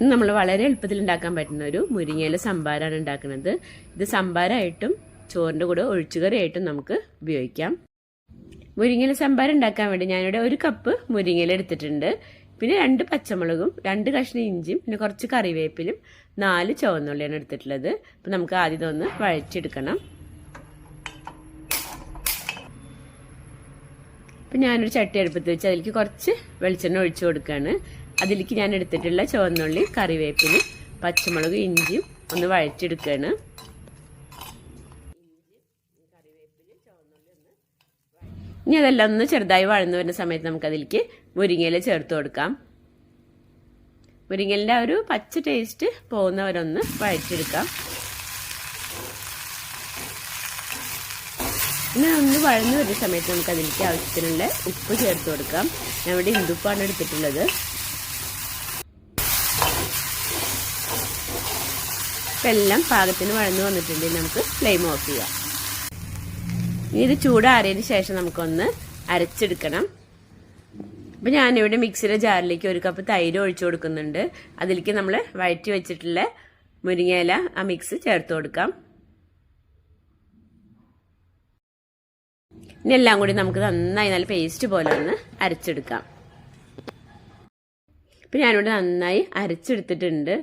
നമ്മൾ വളരെ എളുപ്പത്തിൽ ഉണ്ടാക്കാൻ പറ്റുന്ന ഒരു മുരിങ്ങയില സംഭാരമാണ് ഉണ്ടാക്കുന്നത്. ഇത് സംഭാരമായിട്ടും ചോറിന്റെ കൂടെ ഒഴിച്ചുകറിയായിട്ടും നമുക്ക് ഉപയോഗിക്കാം. മുരിങ്ങയില സംഭാരം ഉണ്ടാക്കാൻ വേണ്ടി ഞാനിവിടെ ഒരു കപ്പ് മുരിങ്ങയില എടുത്തിട്ടുണ്ട്. പിന്നെ രണ്ട് പച്ചമുളകും രണ്ട് കഷ്ണം ഇഞ്ചിയും പിന്നെ കുറച്ച് കറിവേപ്പിലും നാല് ചുവന്നുള്ളിയാണ് എടുത്തിട്ടുള്ളത്. അപ്പം നമുക്ക് ആദ്യം ഇതൊന്ന് വഴച്ചെടുക്കണം അപ്പം ഞാനൊരു ചട്ടി അടുപ്പത്ത് വെച്ച് അതിലേക്ക് കുറച്ച് വെളിച്ചെണ്ണ ഒഴിച്ചു കൊടുക്കുകയാണ്. അതിലേക്ക് ഞാൻ എടുത്തിട്ടുള്ള ചുവന്നുള്ളി കറിവേപ്പിന് പച്ചമുളക് ഇഞ്ചിയും ഒന്ന് വഴച്ചെടുക്കുകയാണ് ഇനി അതെല്ലാം ഒന്ന് ചെറുതായി വഴന്നു വരുന്ന സമയത്ത് നമുക്ക് അതിലേക്ക് മുരിങ്ങയില ചേർത്ത് കൊടുക്കാം. മുരിങ്ങലിന്റെ ആ ഒരു പച്ച ടേസ്റ്റ് പോകുന്നവരൊന്ന് വഴച്ചെടുക്കാം ഇനി ഒന്ന് വഴന്നു വരുന്ന സമയത്ത് നമുക്ക് അതിലേക്ക് ആവശ്യത്തിനുള്ള ഉപ്പ് ചേർത്ത് കൊടുക്കാം. ഞാൻ ഇവിടെ ഇന്ദുപ്പാണ് എടുത്തിട്ടുള്ളത്. ഇപ്പം എല്ലാം പാകത്തിന് വഴന്നു വന്നിട്ടുണ്ടെങ്കിൽ നമുക്ക് ഫ്ലെയിം ഓഫ് ചെയ്യാം. ഇനി ഇത് ചൂടാറിയതിന് ശേഷം നമുക്കൊന്ന് അരച്ചെടുക്കണം. അപ്പം ഞാനിവിടെ മിക്സിയുടെ ജാറിലേക്ക് ഒരു കപ്പ് തൈര് ഒഴിച്ചു കൊടുക്കുന്നുണ്ട്. അതിലേക്ക് നമ്മൾ വഴറ്റി വെച്ചിട്ടുള്ള മുരിങ്ങയില ആ മിക്സ് ചേർത്ത് കൊടുക്കാം. ഇനി എല്ലാം കൂടി നമുക്ക് നന്നായി നല്ല പേസ്റ്റ് പോലെ ഒന്ന് അരച്ചെടുക്കാം. ഇപ്പം ഞാനിവിടെ നന്നായി അരച്ചെടുത്തിട്ടുണ്ട്.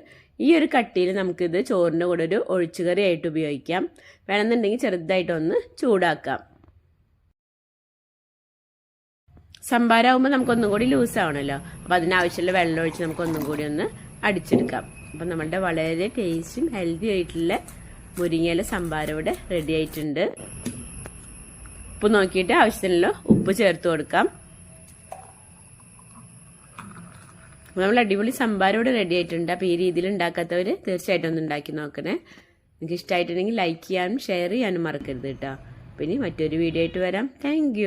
ഈ ഒരു കട്ടിയിൽ നമുക്കിത് ചോറിന്റെ കൂടെ ഒരു ഒഴിച്ചുകറി ആയിട്ട് ഉപയോഗിക്കാം. വേണമെന്നുണ്ടെങ്കിൽ ചെറുതായിട്ടൊന്ന് ചൂടാക്കാം. സംഭാരമാകുമ്പോൾ നമുക്കൊന്നും കൂടി ലൂസ് ആവണമല്ലോ അപ്പോൾ അതിനാവശ്യമുള്ള വെള്ളം ഒഴിച്ച് നമുക്കൊന്നും കൂടി ഒന്ന് അടിച്ചെടുക്കാം. അപ്പം നമ്മളുടെ വളരെ ടേസ്റ്റും ഹെൽത്തി ആയിട്ടുള്ള മുരിങ്ങയില സംഭാരം ഇവിടെ റെഡി ആയിട്ടുണ്ട്. ഉപ്പ് നോക്കിയിട്ട് ആവശ്യത്തിനുള്ള ഉപ്പ് ചേർത്ത് കൊടുക്കാം. നമ്മൾ അടിപൊളി ഇവിടെ റെഡി ആയിട്ടുണ്ട്. അപ്പോൾ ഈ രീതിയിൽ ഉണ്ടാക്കാത്തവർ തീർച്ചയായിട്ടും ഒന്ന് ഉണ്ടാക്കി നോക്കണേ. നിങ്ങൾക്ക് ഇഷ്ടമായിട്ടുണ്ടെങ്കിൽ ലൈക്ക് ചെയ്യാനും ഷെയർ ചെയ്യാനും മറക്കരുത് കേട്ടോ. പിന്നെ മറ്റൊരു വീഡിയോ ആയിട്ട് വരാം. താങ്ക്